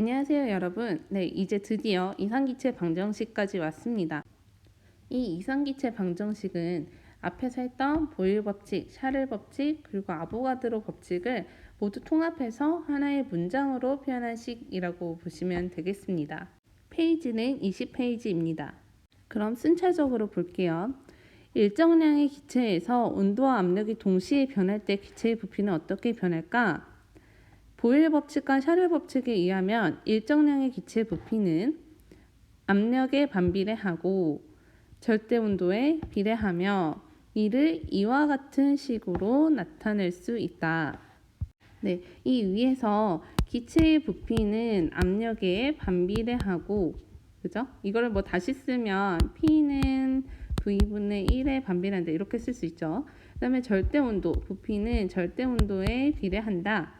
안녕하세요 여러분. 네, 이제 드디어 이상기체 방정식까지 왔습니다. 이 이상기체 방정식은 앞에서 했던 보일 법칙, 샤를 법칙, 그리고 아보가드로 법칙을 모두 통합해서 하나의 문장으로 표현한 식이라고 보시면 되겠습니다. 페이지는 20페이지입니다. 그럼 순차적으로 볼게요. 일정량의 기체에서 온도와 압력이 동시에 변할 때 기체의 부피는 어떻게 변할까? 보일 법칙과 샤를 법칙에 의하면 일정량의 기체 부피는 압력에 반비례하고 절대 온도에 비례하며 이를 이와 같은 식으로 나타낼 수 있다. 네, 이 위에서 기체의 부피는 압력에 반비례하고 그죠? 이거를 뭐 다시 쓰면 P는 V분의 1에 반비례한다 이렇게 쓸 수 있죠. 그 다음에 절대 온도 부피는 절대 온도에 비례한다.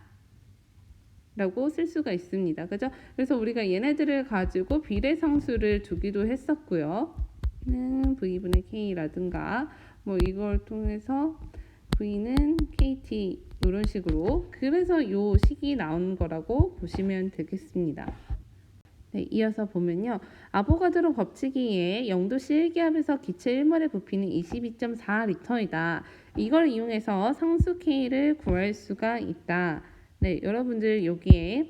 라고 쓸 수가 있습니다. 그죠? 그래서 우리가 얘네들을 가지고 비례상수를 두기도 했었고요. 는 V분의 K라든가 뭐 이걸 통해서 V는 KT 이런 식으로 그래서 요 식이 나온 거라고 보시면 되겠습니다. 네, 이어서 보면요. 아보가드로 의해 0도씨 1기압에서 기체 1몰의 부피는 22.4리터이다. 이걸 이용해서 상수 K를 구할 수가 있다. 네, 여러분들 여기에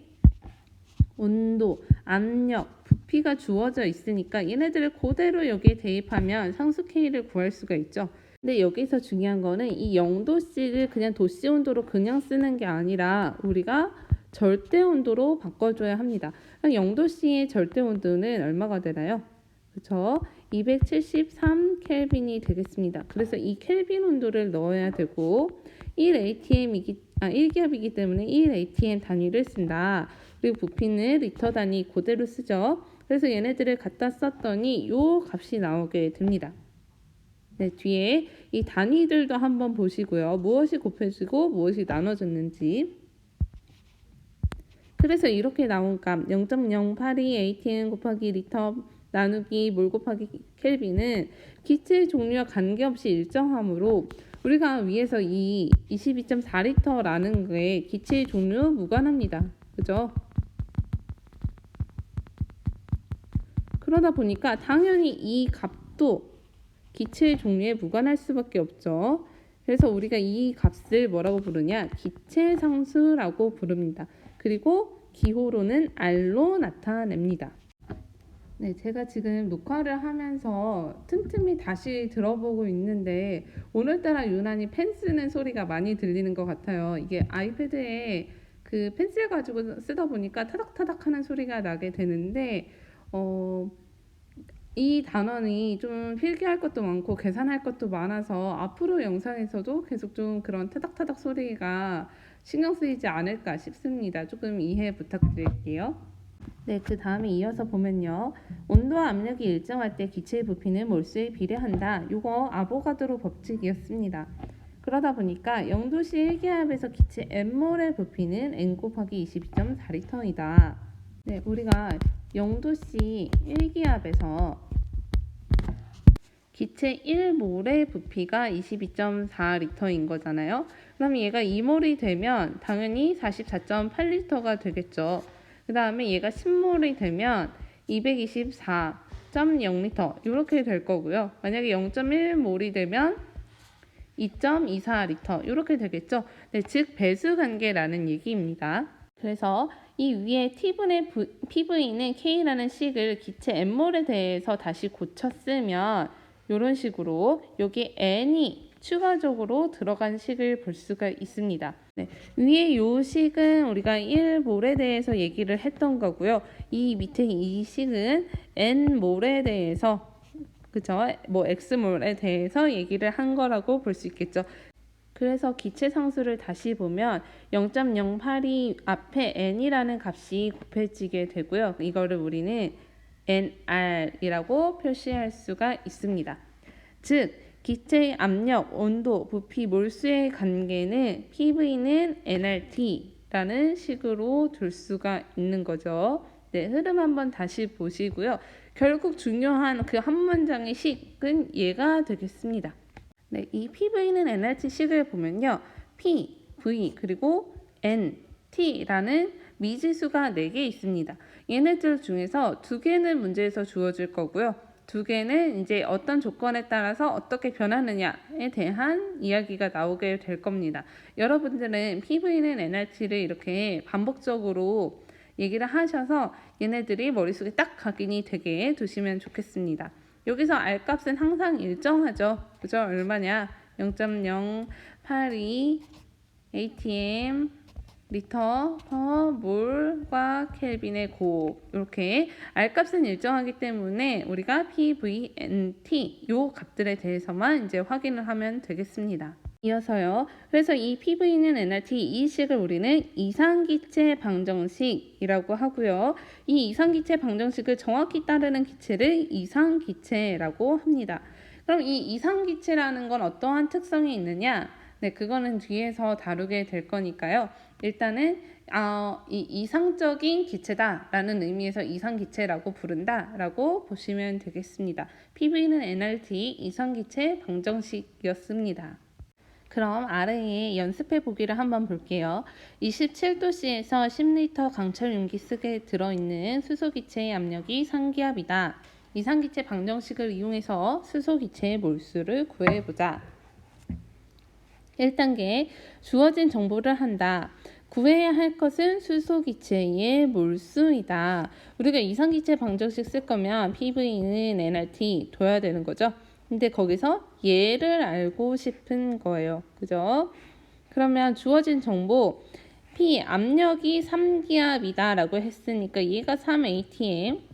온도, 압력, 부피가 주어져 있으니까 얘네들을 그대로 여기에 대입하면 상수 K를 구할 수가 있죠. 근데 여기서 중요한 거는 이 0도씨를 그냥 도씨 온도로 그냥 쓰는 게 아니라 우리가 절대 온도로 바꿔줘야 합니다. 0도씨의 절대 온도는 얼마가 되나요? 그렇죠? 273 켈빈이 되겠습니다. 그래서 이 켈빈 온도를 넣어야 되고 1 ATM이기 아 1기압이기 때문에 1 ATM 단위를 쓴다. 그리고 부피는 리터 단위 그대로 쓰죠. 그래서 얘네들을 갖다 썼더니 요 값이 나오게 됩니다. 네, 뒤에 이 단위들도 한번 보시고요. 무엇이 곱해지고 무엇이 나눠졌는지. 그래서 이렇게 나온 값 0.082 ATM 곱하기 리터 나누기 몰 곱하기 켈빈은 기체 종류와 관계없이 일정하므로 우리가 위에서 이 22.4리터라는 게 기체의 종류 무관합니다. 그죠? 그러다 보니까 당연히 이 값도 기체의 종류에 무관할 수밖에 없죠. 그래서 우리가 이 값을 뭐라고 부르냐? 기체 상수라고 부릅니다. 그리고 기호로는 R로 나타냅니다. 네, 제가 지금 녹화를 하면서 틈틈이 다시 들어보고 있는데 오늘따라 유난히 펜 쓰는 소리가 많이 들리는 것 같아요. 이게 아이패드에 그 펜슬 가지고 쓰다 보니까 타닥타닥 하는 소리가 나게 되는데 어, 이 단원이 좀 필기할 것도 많고 계산할 것도 많아서 앞으로 영상에서도 계속 좀 그런 타닥타닥 소리가 신경 쓰이지 않을까 싶습니다. 조금 이해 부탁드릴게요. 네, 그 다음에 이어서 보면요. 온도와 압력이 일정할 때 기체의 부피는 몰수에 비례한다. 이거 아보가드로 법칙이었습니다. 그러다 보니까 0도씨 1기압에서 기체 N몰의 부피는 N 곱하기 22.4리터이다. 네, 우리가 0도씨 1기압에서 기체 1몰의 부피가 22.4리터인 거잖아요. 그럼 얘가 2몰이 되면 당연히 44.8리터가 되겠죠. 그 다음에 얘가 10몰이 되면 224.0리터 이렇게 될 거고요. 만약에 0.1몰이 되면 2.24리터 이렇게 되겠죠. 네, 즉 배수 관계라는 얘기입니다. 그래서 이 위에 T분의 PV는 K라는 식을 기체 N몰에 대해서 다시 고쳐 쓰면 이런 식으로 여기 N이 추가적으로 들어간 식을 볼 수가 있습니다. 네, 위에 이 식은 우리가 1몰에 대해서 얘기를 했던 거고요. 이 밑에 이 식은 n몰에 대해서 그죠? 뭐 x몰에 대해서 얘기를 한 거라고 볼 수 있겠죠. 그래서 기체 상수를 다시 보면 0.082 앞에 n이라는 값이 곱해지게 되고요. 이거를 우리는 nr이라고 표시할 수가 있습니다. 즉 기체의 압력, 온도, 부피, 몰수의 관계는 PV는 nRT라는 식으로 둘 수가 있는 거죠. 네, 흐름 한번 다시 보시고요. 결국 중요한 그 한 문장의 식은 얘가 되겠습니다. 네, 이 PV는 nRT 식을 보면요. P, V 그리고 N, T라는 미지수가 4개 있습니다. 얘네들 중에서 두 개는 문제에서 주어질 거고요. 두 개는 이제 어떤 조건에 따라서 어떻게 변하느냐에 대한 이야기가 나오게 될 겁니다. 여러분들은 PV는 NRT를 이렇게 반복적으로 얘기를 하셔서 얘네들이 머릿속에 딱 각인이 되게 두시면 좋겠습니다. 여기서 R 값은 항상 일정하죠. 그죠? 얼마냐? 0.082 atm 리터 퍼 몰과 켈빈의 곱 이렇게 R 값은 일정하기 때문에 우리가 PVNT 요 값들에 대해서만 이제 확인을 하면 되겠습니다. 이어서요. 그래서 이 PV는 NRT 이 식을 우리는 이상기체 방정식이라고 하고요. 이 이상기체 방정식을 정확히 따르는 기체를 이상기체라고 합니다. 그럼 이 이상기체라는 건 어떠한 특성이 있느냐? 네, 그거는 뒤에서 다루게 될 거니까요. 일단은 어, 이 이상적인 기체다라는 의미에서 이상 기체라고 부른다라고 보시면 되겠습니다. PV는 NRT 이상 기체 방정식이었습니다. 그럼 아래에 연습해 보기를 한번 볼게요. 27도씨에서 10리터 강철 용기 속에 들어있는 수소기체의 압력이 상기압이다. 이상기체 방정식을 이용해서 수소기체의 몰수를 구해보자. 1단계 주어진 정보를 한다. 구해야 할 것은 수소기체의 몰수이다. 우리가 이상기체 방정식 쓸 거면 PV는 nRT 둬야 되는 거죠. 근데 거기서 얘를 알고 싶은 거예요. 그죠? 그러면 주어진 정보 P 압력이 3기압이다 라고 했으니까 얘가 3atm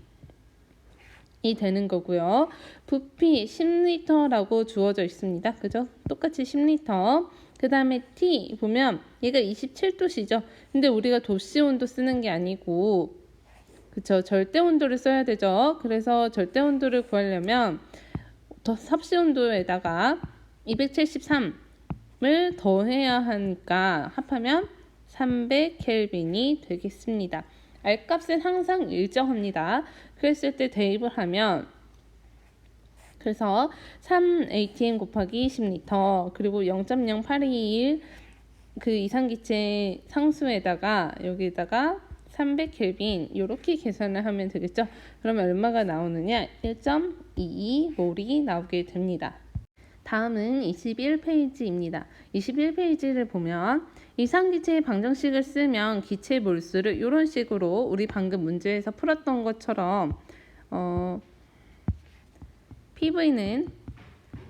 이 되는 거고요. 부피 10리터라고 주어져 있습니다. 그죠? 똑같이 10리터. 그 다음에 T 보면 얘가 27도씨죠. 근데 우리가 도시 온도 쓰는 게 아니고 그쵸? 절대 온도를 써야 되죠. 그래서 절대 온도를 구하려면 더 섭씨 온도에다가 273을 더해야 하니까 합하면 300 켈빈이 되겠습니다. R 값은 항상 일정합니다. 그랬을 때 대입을 하면 그래서 3 ATM 곱하기 10리터 그리고 0.0821 그 이상 기체 상수에다가 여기다가 300 켈빈 이렇게 계산을 하면 되겠죠. 그러면 얼마가 나오느냐? 1.22몰이 나오게 됩니다. 다음은 21페이지입니다. 21페이지를 보면 이상기체의 방정식을 쓰면 기체 몰수를 이런 식으로 우리 방금 문제에서 풀었던 것처럼 어, PV는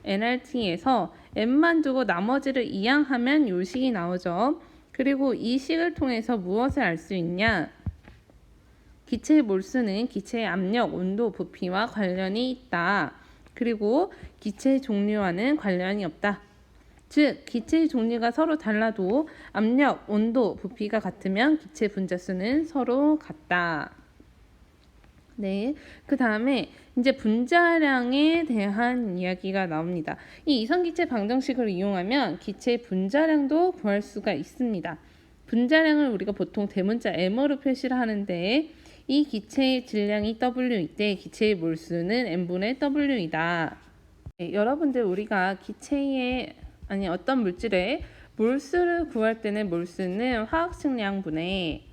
NRT에서 M만 두고 나머지를 이항하면 요 식이 나오죠. 그리고 이 식을 통해서 무엇을 알 수 있냐? 기체의 몰수는 기체의 압력, 온도, 부피와 관련이 있다. 그리고 기체의 종류와는 관련이 없다. 즉, 기체의 종류가 서로 달라도 압력, 온도, 부피가 같으면 기체 분자수는 서로 같다. 네. 그 다음에 이제 분자량에 대한 이야기가 나옵니다. 이 이성기체 방정식을 이용하면 기체의 분자량도 구할 수가 있습니다. 분자량을 우리가 보통 대문자 m으로 표시를 하는데 이 기체의 질량이 W일 때 기체의 몰수는 M분의 W이다. 네, 여러분들 우리가 기체의 아니 어떤 물질의 몰수를 구할 때는 몰수는 화학식량분의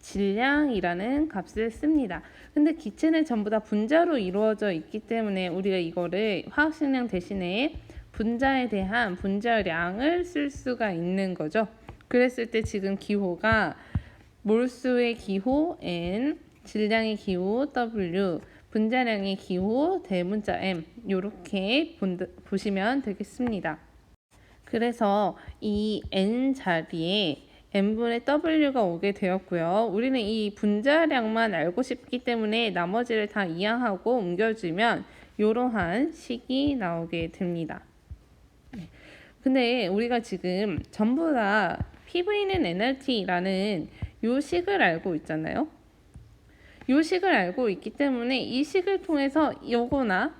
질량이라는 값을 씁니다. 근데 기체는 전부 다 분자로 이루어져 있기 때문에 우리가 이거를 화학식량 대신에 분자에 대한 분자량을 쓸 수가 있는 거죠. 그랬을 때 지금 기호가 몰수의 기호 n, 질량의 기호 w, 분자량의 기호 대문자 m 이렇게 보시면 되겠습니다. 그래서 이 n 자리에 n분의 w가 오게 되었고요. 우리는 이 분자량만 알고 싶기 때문에 나머지를 다 이항하고 옮겨주면 이러한 식이 나오게 됩니다. 네. 근데 우리가 지금 전부 다 PV는 NRT라는 요 식을 알고 있잖아요. 요 식을 알고 있기 때문에 이 식을 통해서 요거나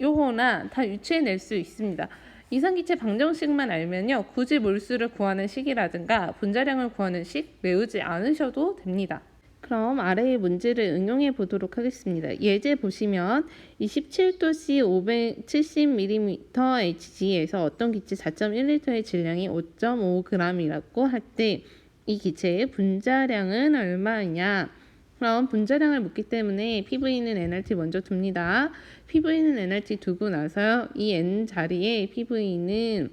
요거나 다 유추해 낼 수 있습니다. 이상기체 방정식만 알면요. 굳이 몰수를 구하는 식이라든가 분자량을 구하는 식 외우지 않으셔도 됩니다. 그럼 아래의 문제를 응용해 보도록 하겠습니다. 예제 보시면 27도씨 570mm HG에서 어떤 기체 4.1L의 질량이 5.5g이라고 할 때 이 기체의 분자량은 얼마냐? 그럼 분자량을 묻기 때문에 PV는 nRT 먼저 둡니다. PV는 nRT 두고 나서요. 이 n 자리에 PV는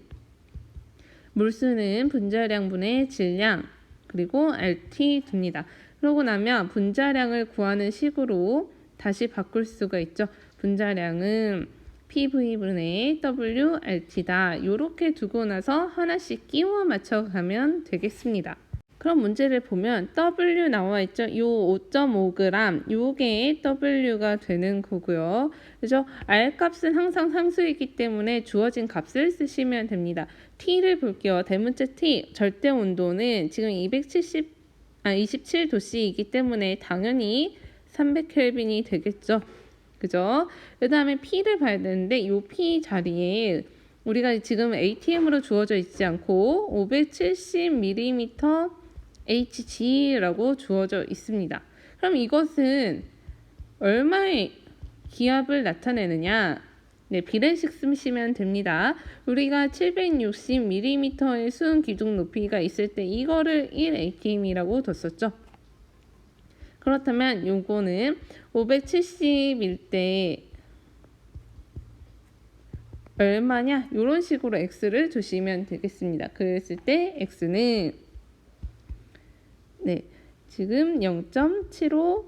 물수는 분자량분의 질량 그리고 RT 둡니다. 그러고 나면 분자량을 구하는 식으로 다시 바꿀 수가 있죠. 분자량은 PV분의 WRT다. 이렇게 두고 나서 하나씩 끼워 맞춰가면 되겠습니다. 그럼 문제를 보면 W 나와 있죠. 요 5.5g 요게 W가 되는 거고요. 그죠? R 값은 항상 상수이기 때문에 주어진 값을 쓰시면 됩니다. T를 볼게요. 대문자 T 절대 온도는 지금 270 아, 27도씨이기 때문에 당연히 300켈빈이 되겠죠. 그죠? 그 다음에 P를 봐야 되는데 이 P 자리에 우리가 지금 ATM으로 주어져 있지 않고 570mm HG라고 주어져 있습니다. 그럼 이것은 얼마의 기압을 나타내느냐? 네, 비례식 쓰시면 됩니다. 우리가 760mm의 수은 기둥 높이가 있을 때 이거를 1atm이라고 뒀었죠. 그렇다면 요거는 570일 때 얼마냐? 이런 식으로 x를 두시면 되겠습니다. 그랬을 때 x는 네, 지금 0.75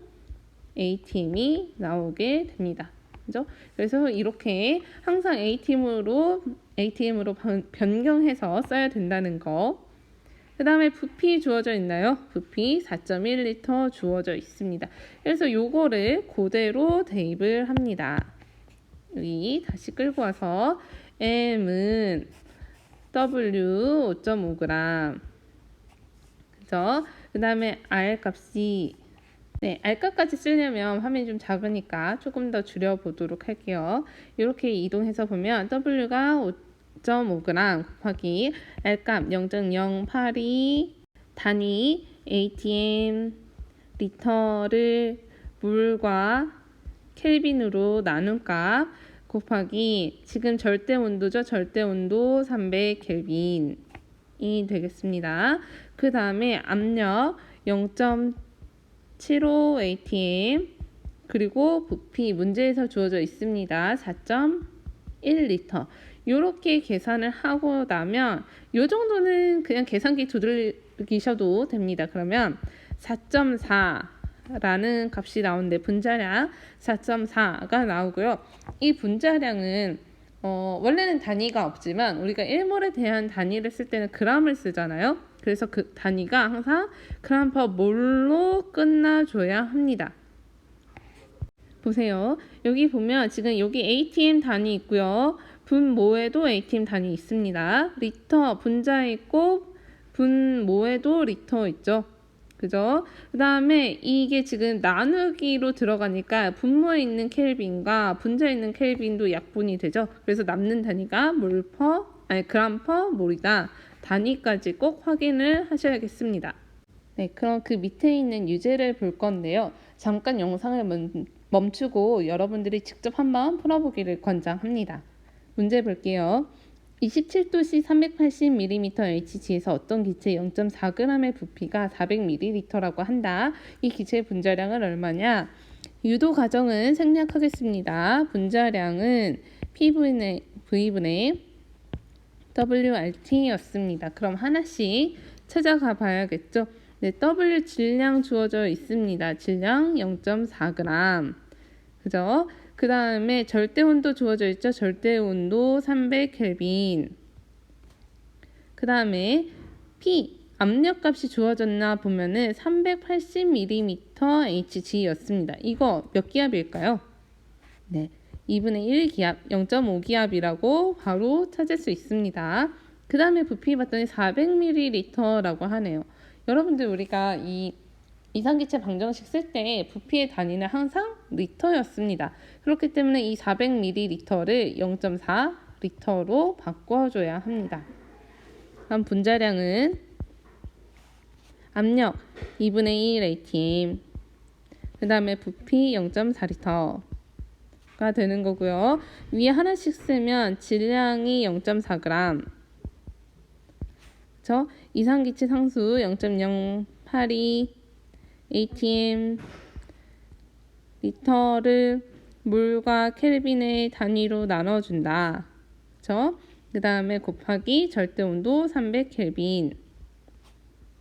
atm이 나오게 됩니다. 그죠? 그래서 이렇게 항상 ATM으로 ATM으로 변경해서 써야 된다는 거. 그 다음에 부피 주어져 있나요? 부피 4.1리터 주어져 있습니다. 그래서 요거를 그대로 대입을 합니다. 여기 다시 끌고 와서 M은 W 5.5g 그죠? 그 다음에 R 값이 네, 알까까지 쓰려면 화면이 좀 작으니까 조금 더 줄여보도록 할게요. 이렇게 이동해서 보면 W가 5.5g 곱하기 R값 0.082 단위 ATM 리터를 물과 켈빈으로 나눈 값 곱하기 지금 절대 온도죠. 절대 온도 300 켈빈 이 되겠습니다. 그 다음에 압력 0. 75 ATM 그리고 부피 문제에서 주어져 있습니다. 4.1리터 이렇게 계산을 하고 나면 이 정도는 그냥 계산기 두들기셔도 됩니다. 그러면 4.4라는 값이 나오는데 분자량 4.4가 나오고요. 이 분자량은 어, 원래는 단위가 없지만 우리가 1몰에 대한 단위를 쓸 때는 g을 쓰잖아요. 그래서 그 단위가 항상 그램 퍼 몰로 끝나줘야 합니다. 보세요. 여기 보면 지금 여기 ATM 단위 있고요. 분모에도 ATM 단위 있습니다. 리터 분자에 있고 분모에도 리터 있죠. 그죠? 그 다음에 이게 지금 나누기로 들어가니까 분모에 있는 켈빈과 분자에 있는 켈빈도 약분이 되죠. 그래서 남는 단위가 몰퍼, 아니 그램 퍼 몰이다. 단위까지 꼭 확인을 하셔야겠습니다. 네, 그럼 그 밑에 있는 유제를 볼 건데요. 잠깐 영상을 멈추고 여러분들이 직접 한번 풀어보기를 권장합니다. 문제 볼게요. 27도씨 380mm HG에서 어떤 기체 0.4g의 부피가 400ml라고 한다. 이 기체의 분자량은 얼마냐? 유도 과정은 생략하겠습니다. 분자량은 P분의 V분의 WRT였습니다. 그럼 하나씩 찾아가 봐야겠죠. 네, W 질량 주어져 있습니다. 질량 0.4g. 그죠? 그 다음에 절대 온도 주어져 있죠. 절대 온도 300켈빈. 그 다음에 P 압력 값이 주어졌나 보면은 380mm HG였습니다. 이거 몇 기압일까요? 네. 2분의 1 기압, 0.5 기압이라고 바로 찾을 수 있습니다. 그 다음에 부피 봤더니 400ml라고 하네요. 여러분들 우리가 이 이상기체 방정식 쓸 때 부피의 단위는 항상 리터였습니다. 그렇기 때문에 이 400ml를 0.4 리터로 바꿔줘야 합니다. 그럼 분자량은 압력 2분의 1 ATM 그 다음에 부피 0.4리터가 되는 거고요. 위에 하나씩 쓰면 질량이 0.4g. 그쵸? 이상기체 상수 0.082 ATM 리터를 물과 켈빈의 단위로 나눠준다. 그 다음에 곱하기 절대 온도 300 켈빈.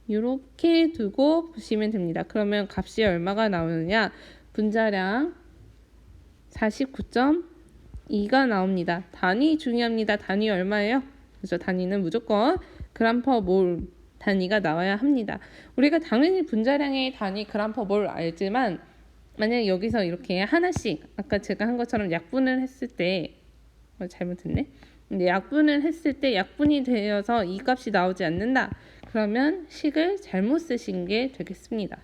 이렇게 두고 보시면 됩니다. 그러면 값이 얼마가 나오느냐? 분자량 49.2가 나옵니다. 단위 중요합니다. 단위 얼마예요? 그래서 단위는 무조건 그람 퍼몰 단위가 나와야 합니다. 우리가 당연히 분자량의 단위 그람 퍼몰 알지만 만약 여기서 이렇게 하나씩 아까 제가 한 것처럼 약분을 했을 때 어, 잘못했네. 근데 약분을 했을 때 약분이 되어서 이 값이 나오지 않는다. 그러면 식을 잘못 쓰신 게 되겠습니다.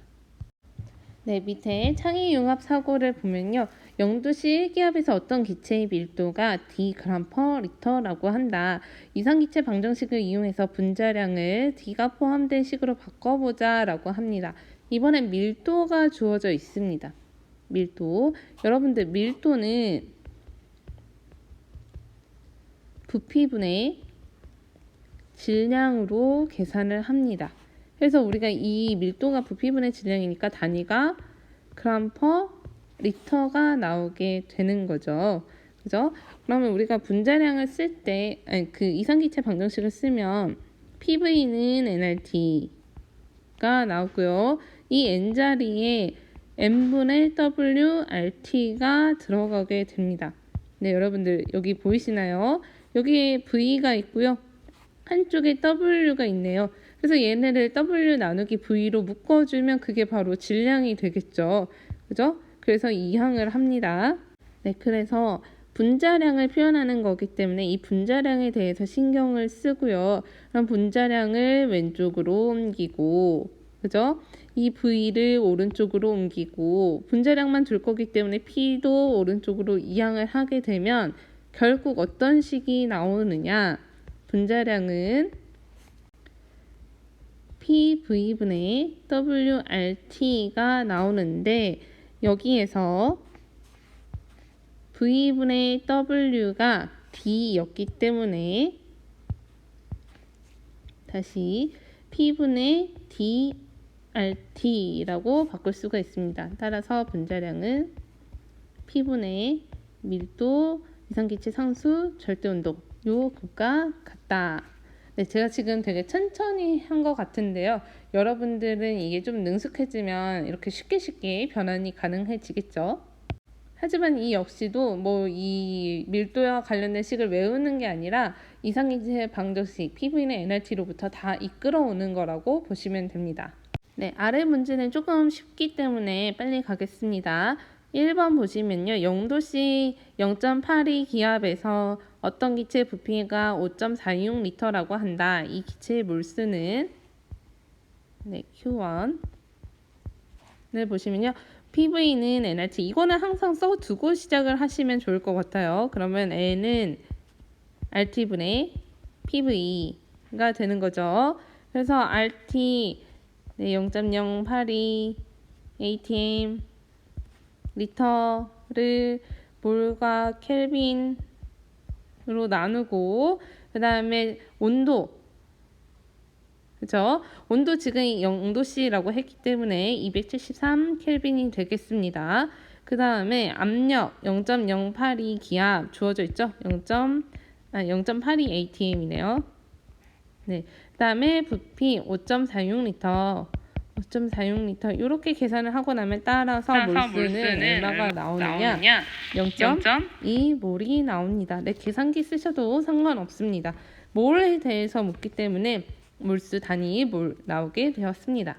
네, 밑에 창의융합 사고를 보면요. 0도씨 1기압에서 어떤 기체의 밀도가 d 그람 퍼 리터라고 한다. 이상기체 방정식을 이용해서 분자량을 d가 포함된 식으로 바꿔보자 라고 합니다. 이번엔 밀도가 주어져 있습니다. 밀도. 여러분들 밀도는 부피분의 질량으로 계산을 합니다. 그래서 우리가 이 밀도가 부피분의 질량이니까 단위가 그람 퍼 리터가 나오게 되는 거죠. 그죠? 그러면 우리가 분자량을 쓸 때, 아니, 그 이상기체 방정식을 쓰면 PV는 nRT가 나오고요. 이 n 자리에 n분의 WRT가 들어가게 됩니다. 네, 여러분들 여기 보이시나요? 여기에 V가 있고요. 한쪽에 W가 있네요. 그래서 얘네를 W 나누기 V로 묶어주면 그게 바로 질량이 되겠죠. 그죠? 그래서 이항을 합니다. 네, 그래서 분자량을 표현하는 거기 때문에 이 분자량에 대해서 신경을 쓰고요. 그럼 분자량을 왼쪽으로 옮기고, 그죠? 이 V를 오른쪽으로 옮기고, 분자량만 둘 거기 때문에 P도 오른쪽으로 이항을 하게 되면 결국 어떤 식이 나오느냐? 분자량은 PV분의 WRT가 나오는데 여기에서 V분의 W가 D였기 때문에 다시 P분의 DRT라고 바꿀 수가 있습니다. 따라서 분자량은 P분의 밀도, 이상기체 상수, 절대온도 요 값과 같다. 네, 제가 지금 되게 천천히 한 것 같은데요. 여러분들은 이게 좀 능숙해지면 이렇게 쉽게 쉽게 변환이 가능해지겠죠. 하지만 이 역시도 뭐 이 밀도와 관련된 식을 외우는 게 아니라 이상기체 방정식 PV는 NRT로부터 다 이끌어오는 거라고 보시면 됩니다. 네, 아래 문제는 조금 쉽기 때문에 빨리 가겠습니다. 1번 보시면요. 0도씨 0.82 기압에서 어떤 기체 부피가 5.46리터라고 한다. 이 기체의 몰수는 네, Q1을 보시면요. PV는 nRT 이거는 항상 써두고 시작을 하시면 좋을 것 같아요. 그러면 N은 RT분의 PV가 되는 거죠. 그래서 RT 네, 0.082 ATM 리터를 몰과 켈빈으 로 나누고 그 다음에 온도 그죠? 온도 지금 0도씨라고 했기 때문에 273 켈빈이 되겠습니다. 그 다음에 압력 0.082 기압 주어져 있죠? 0. 아, 0.82 ATM이네요. 네. 그 다음에 부피 5.46리터 5.46리터 이렇게 계산을 하고 나면 따라서, 몰수는 몰수는 얼마가 나오느냐? 나오느냐? 0.2몰이 나옵니다. 네, 계산기 쓰셔도 상관없습니다. 몰에 대해서 묻기 때문에 몰수 단위 몰 나오게 되었습니다.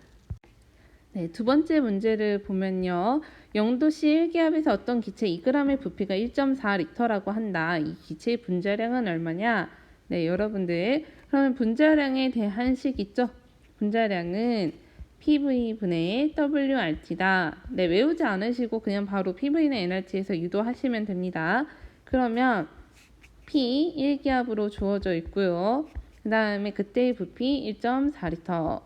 네, 두 번째 문제를 보면요. 0도씨 1기압에서 어떤 기체 2g의 부피가 1.4리터라고 한다. 이 기체의 분자량은 얼마냐? 네, 여러분들. 그러면 분자량에 대한 식 있죠? 분자량은 PV분의 WRT다. 네, 외우지 않으시고 그냥 바로 PV는 NRT에서 유도하시면 됩니다. 그러면 P 1기압으로 주어져 있고요. 그 다음에 그때의 부피 1.4리터.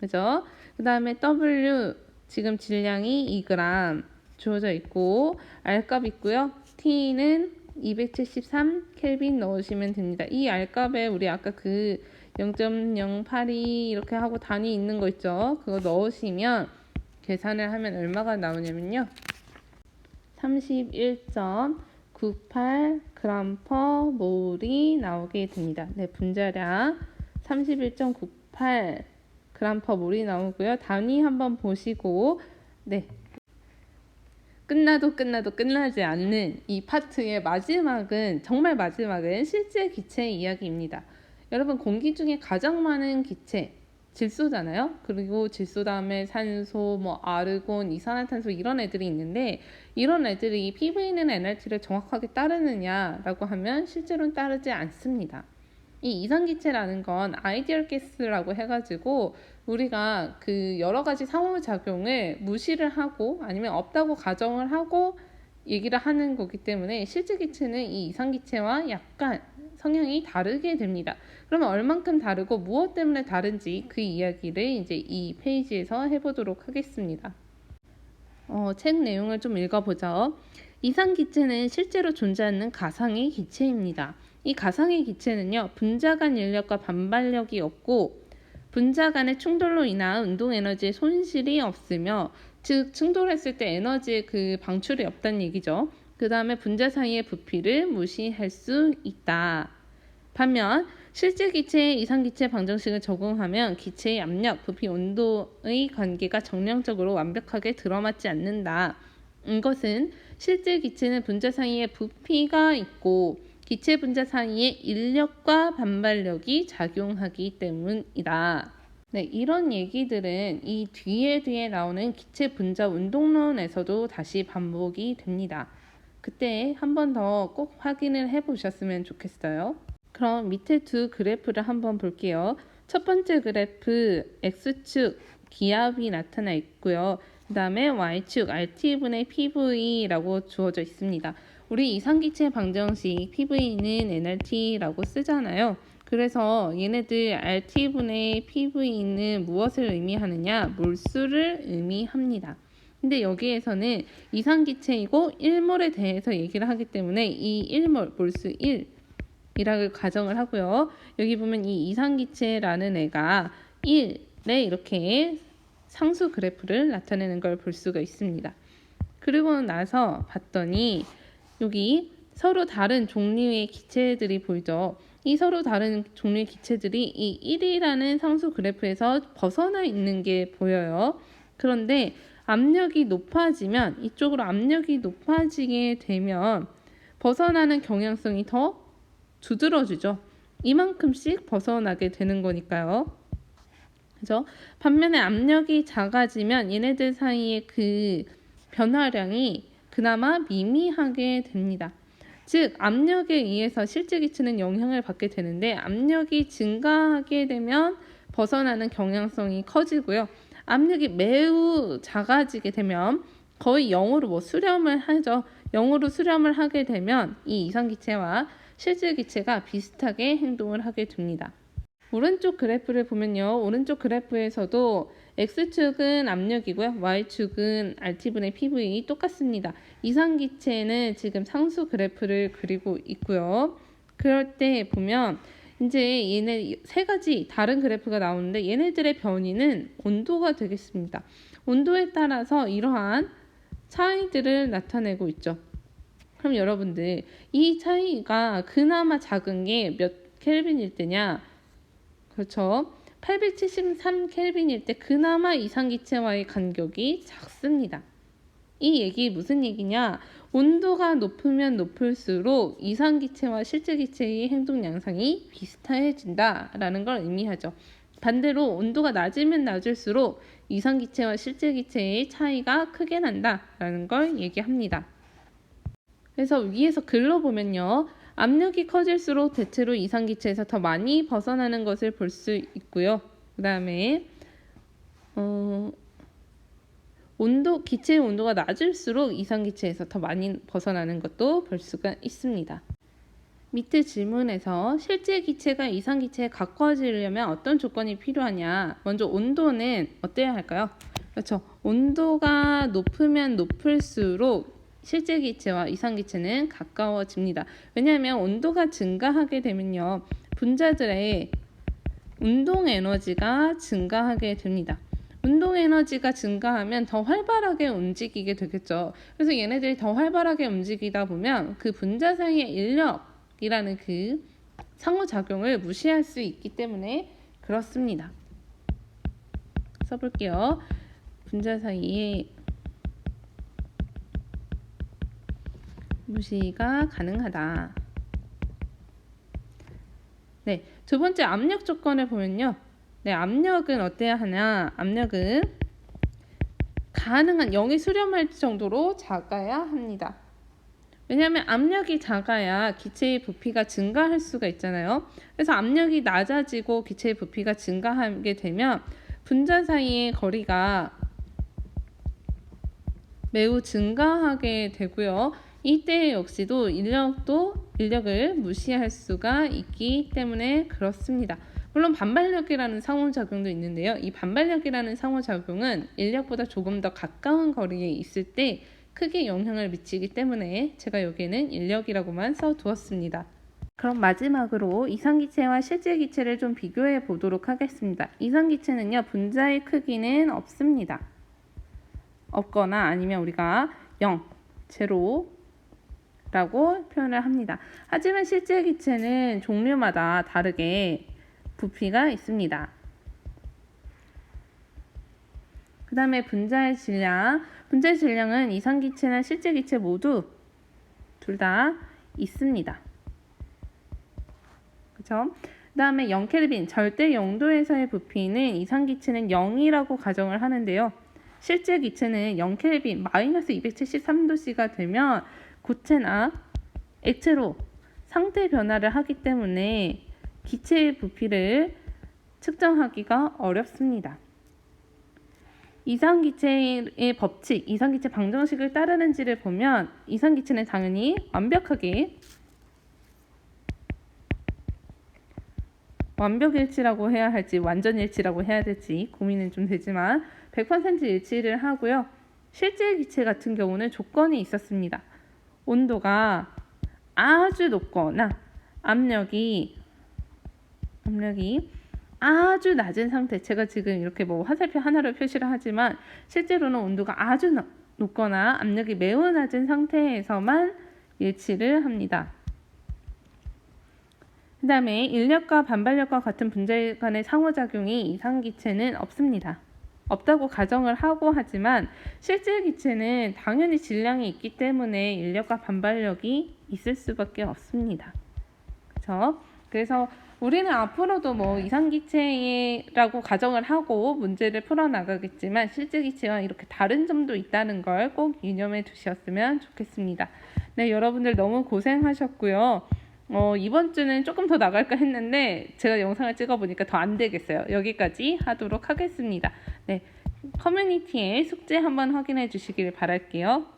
그죠? 그 다음에 W 지금 질량이 2g 주어져 있고 R값 있고요. T는 273 켈빈 넣으시면 됩니다. 이 R값에 우리 아까 그 0.082 이렇게 하고 단위 있는 거 있죠? 그거 넣으시면 계산을 하면 얼마가 나오냐면요. 31.98 g per 몰이 나오게 됩니다. 네, 분자량 31.98 g per 몰이 나오고요. 단위 한번 보시고 네. 끝나도 끝나도 끝나지 않는 이 파트의 마지막은 정말 마지막은 실제 기체 이야기입니다. 여러분 공기 중에 가장 많은 기체 질소잖아요. 그리고 질소 다음에 산소, 뭐 아르곤, 이산화탄소 이런 애들이 있는데 이런 애들이 피부에 있는 NRT를 정확하게 따르느냐라고 하면 실제로는 따르지 않습니다. 이 이산기체라는 건 아이디얼 가스라고 해가지고 우리가 그 여러 가지 상호작용을 무시를 하고 아니면 없다고 가정을 하고 얘기를 하는 거기 때문에 실제 기체는 이 이산기체와 약간 성향이 다르게 됩니다. 그러면 얼만큼 다르고 무엇 때문에 다른지 그 이야기를 이제 이 페이지에서 해보도록 하겠습니다. 어, 책 내용을 좀 읽어보죠. 이산기체는 실제로 존재하는 가상의 기체입니다. 이 가상의 기체는요, 분자 간 인력과 반발력이 없고, 분자 간의 충돌로 인한 운동 에너지의 손실이 없으며, 즉, 충돌했을 때 에너지의 그 방출이 없다는 얘기죠. 그 다음에 분자 사이의 부피를 무시할 수 있다. 반면, 실제 기체의 이상 기체 방정식을 적용하면 기체의 압력, 부피, 온도의 관계가 정량적으로 완벽하게 들어맞지 않는다. 이것은 실제 기체는 분자 사이에 부피가 있고 기체 분자 사이에 인력과 반발력이 작용하기 때문이다. 네, 이런 얘기들은 이 뒤에 뒤에 나오는 기체 분자 운동론에서도 다시 반복이 됩니다. 그때 한 번 더 꼭 확인을 해 보셨으면 좋겠어요. 그럼 밑에 두 그래프를 한번 볼게요. 첫 번째 그래프 X축 기압이 나타나 있고요. 그 다음에 Y축 RT분의 PV라고 주어져 있습니다. 우리 이상기체 방정식 PV는 nRT라고 쓰잖아요. 그래서 얘네들 RT분의 PV는 무엇을 의미하느냐? 몰수를 의미합니다. 근데 여기에서는 이상기체이고 1몰에 대해서 얘기를 하기 때문에 이 1몰, 몰수 1 이라고 가정을 하고요. 여기 보면 이 이상기체라는 애가 1에 이렇게 상수 그래프를 나타내는 걸 볼 수가 있습니다. 그리고 나서 봤더니 여기 서로 다른 종류의 기체들이 보이죠. 이 서로 다른 종류의 기체들이 이 1이라는 상수 그래프에서 벗어나 있는 게 보여요. 그런데 압력이 높아지면 이쪽으로 압력이 높아지게 되면 벗어나는 경향성이 더 두드러지죠. 이만큼씩 벗어나게 되는 거니까요. 그죠? 반면에 압력이 작아지면 얘네들 사이의 그 변화량이 그나마 미미하게 됩니다. 즉 압력에 의해서 실제 기체는 영향을 받게 되는데 압력이 증가하게 되면 벗어나는 경향성이 커지고요. 압력이 매우 작아지게 되면 거의 0으로 뭐 수렴을 하죠. 0으로 수렴을 하게 되면 이 이상기체와 실제 기체가 비슷하게 행동을 하게 됩니다. 오른쪽 그래프를 보면요. 오른쪽 그래프에서도 X축은 압력이고요. Y축은 RT분의 PV 똑같습니다. 이상기체는 지금 상수 그래프를 그리고 있고요. 그럴 때 보면 이제 얘네 세 가지 다른 그래프가 나오는데 얘네들의 변이는 온도가 되겠습니다. 온도에 따라서 이러한 차이들을 나타내고 있죠. 그럼 여러분들 이 차이가 그나마 작은 게 몇 켈빈일 때냐? 그렇죠. 873 켈빈일 때 그나마 이상기체와의 간격이 작습니다. 이 얘기 무슨 얘기냐? 온도가 높으면 높을수록 이상기체와 실제기체의 행동 양상이 비슷해진다라는 걸 의미하죠. 반대로 온도가 낮으면 낮을수록 이상기체와 실제기체의 차이가 크게 난다라는 걸 얘기합니다. 그래서 위에서 글로 보면요. 압력이 커질수록 대체로 이상기체에서 더 많이 벗어나는 것을 볼 수 있고요. 그 다음에 어, 온도 기체의 온도가 낮을수록 이상기체에서 더 많이 벗어나는 것도 볼 수가 있습니다. 밑에 질문에서 실제 기체가 이상 기체에 가까워지려면 어떤 조건이 필요하냐? 먼저 온도는 어때야 할까요? 그렇죠. 온도가 높으면 높을수록 실제 기체와 이상 기체는 가까워집니다. 왜냐하면 온도가 증가하게 되면요. 분자들의 운동 에너지가 증가하게 됩니다. 운동 에너지가 증가하면 더 활발하게 움직이게 되겠죠. 그래서 얘네들이 더 활발하게 움직이다 보면 그 분자 사이의 인력이라는 그 상호작용을 무시할 수 있기 때문에 그렇습니다. 써볼게요. 분자 사이에 무시가 가능하다. 네, 두 번째 압력 조건을 보면요. 네, 압력은 어때야 하냐? 압력은 가능한 0에 수렴할 정도로 작아야 합니다. 왜냐하면 압력이 작아야 기체의 부피가 증가할 수가 있잖아요. 그래서 압력이 낮아지고 기체의 부피가 증가하게 되면 분자 사이의 거리가 매우 증가하게 되고요. 이때 역시도 인력도 인력을 무시할 수가 있기 때문에 그렇습니다. 물론 반발력이라는 상호작용도 있는데요. 이 반발력이라는 상호작용은 인력보다 조금 더 가까운 거리에 있을 때 크게 영향을 미치기 때문에 제가 여기에는 인력이라고만 써두었습니다. 그럼 마지막으로 이상기체와 실제 기체를 좀 비교해 보도록 하겠습니다. 이상기체는요, 분자의 크기는 없습니다. 없거나 아니면 우리가 0, 제로 라고 표현을 합니다. 하지만 실제 기체는 종류마다 다르게 부피가 있습니다. 그 다음에 분자의 질량. 분자의 질량은 이상기체나 실제 기체 모두 둘 다 있습니다. 그쵸? 그 다음에 0켈빈, 절대 0도에서의 부피는 이상기체는 0이라고 가정을 하는데요. 실제 기체는 0켈빈, 마이너스 273도씨가 되면 고체나 액체로 상태 변화를 하기 때문에 기체의 부피를 측정하기가 어렵습니다. 이상기체의 법칙, 이상기체 방정식을 따르는지를 보면 이상기체는 당연히 완벽하게 완벽일치라고 해야 할지 완전일치라고 해야 될지 고민은 좀 되지만 100% 일치를 하고요. 실제 기체 같은 경우는 조건이 있었습니다. 온도가 아주 높거나 압력이 압력이 아주 낮은 상태 제가 지금 이렇게 뭐 화살표 하나로 표시를 하지만 실제로는 온도가 아주 높거나 압력이 매우 낮은 상태에서만 일치를 합니다. 그 다음에 인력과 반발력과 같은 분자 간의 상호작용이 이상기체는 없습니다. 없다고 가정을 하고 하지만 실제 기체는 당연히 질량이 있기 때문에 인력과 반발력이 있을 수밖에 없습니다. 그렇죠? 그래서 우리는 앞으로도 뭐 이상기체라고 가정을 하고 문제를 풀어나가겠지만 실제 기체와 이렇게 다른 점도 있다는 걸 꼭 유념해 두셨으면 좋겠습니다. 네, 여러분들 너무 고생하셨고요. 어, 이번 주는 조금 더 나갈까 했는데 제가 영상을 찍어보니까 더 안 되겠어요. 여기까지 하도록 하겠습니다. 네, 커뮤니티에 숙제 한번 확인해 주시길 바랄게요.